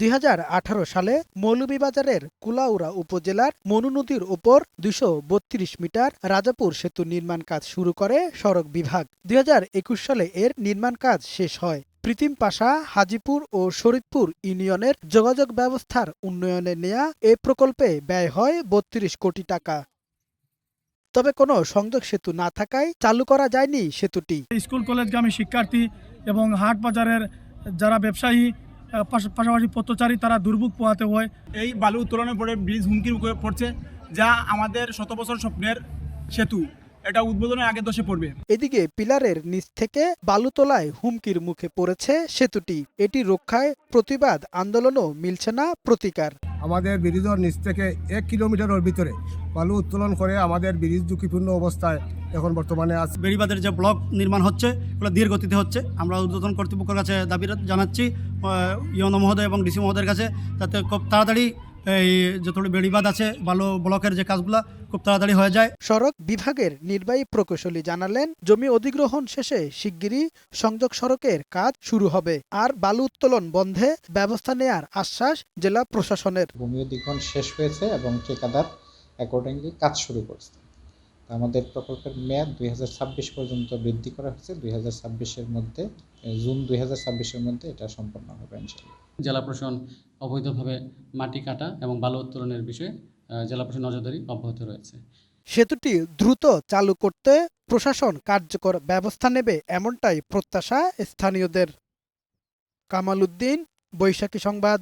দুই হাজার আঠারো সালে মৌলভীবাজারের কুলাউড়া উপজেলার মনু নদীর ওপর দুশো মিটার রাজাপুর সেতু নির্মাণ কাজ শুরু করে সড়ক বিভাগ। দুই হাজার একুশ সালে এর নির্মাণ কাজ শেষ হয়। প্রীতিম পাশা, হাজিপুর ও শরীদপুর ইউনিয়নের যোগাযোগ ব্যবস্থার উন্নয়নে নেয়া এ প্রকল্পে ব্যয় হয় বত্রিশ কোটি টাকা। তবে কোনো সংযোগ সেতু না থাকায় চালু করা যায়নি সেতুটি। স্কুল, কলেজগামী শিক্ষার্থী এবং হাট বাজারের যারা ব্যবসায়ী পাশাপাশি পথচারী তারা দুর্ভোগ পোহাতে হয়। এই বালু উত্তোলনের পরে ব্রিজ হুমকির মুখে পড়ছে যা আমাদের শত বছর স্বপ্নের সেতু। এটা উদ্বোধনের আগে দশে পড়বে। এদিকে পিলারের নিচ থেকে বালু তোলায় হুমকির মুখে পড়েছে সেতুটি। এটি রক্ষায় প্রতিবাদ আন্দোলনও মিলছে না প্রতিকার। আমাদের ব্রিজের নিচ থেকে এক কিলোমিটারের ভিতরে বালু উত্তোলন করে আমাদের ব্রিজ ঝুঁকিপূর্ণ অবস্থায় এখন বর্তমানে আছে। বেড়িবাঁধের যে ব্লক নির্মাণ হচ্ছে ওগুলো ধীর গতিতে হচ্ছে। আমরা উদ্বোধন কর্তৃপক্ষের কাছে দাবি জানাচ্ছি ইয়ন মহোদয় এবং ডিসি মহোদয়ের কাছে যাতে খুব তাড়াতাড়ি এই যতগুলো বেড়িবাঁধ আছে ভালো ব্লকের যে কাজগুলো খুব তাড়াতাড়ি হয়ে যায়। সড়ক বিভাগের নির্বাহী প্রকৌশলী জানালেন জমি অধিগ্রহণ শেষে শিগগিরই সংযোগ সড়কের কাজ শুরু হবে। আর বালু উত্তোলন বন্ধে ব্যবস্থা নেয়ার আশ্বাস জেলা প্রশাসনের। ভূমি অধিগ্রহণ শেষ হয়েছে এবং ঠিকাদার অ্যাকর্ডিংলি কাজ শুরু করছে। আমাদের প্রকল্পের মেয়াদ দুই হাজার ছাব্বিশ পর্যন্ত বৃদ্ধি করা হয়েছে। দুই এর মধ্যে জুন দুই এর মধ্যে এটা সম্পন্ন হবে ইনশাআল্লাহ। জেলা প্রশাসন অবৈধভাবে মাটি কাটা এবং বালু উত্তোলনের বিষয়ে জেলা প্রশাসন নজরদারি অব্যাহত রয়েছে। সেতুটি দ্রুত চালু করতে প্রশাসন কার্যকর ব্যবস্থা নেবে এমনটাই প্রত্যাশা স্থানীয়দের। কামাল উদ্দিন বৈশাখী সংবাদ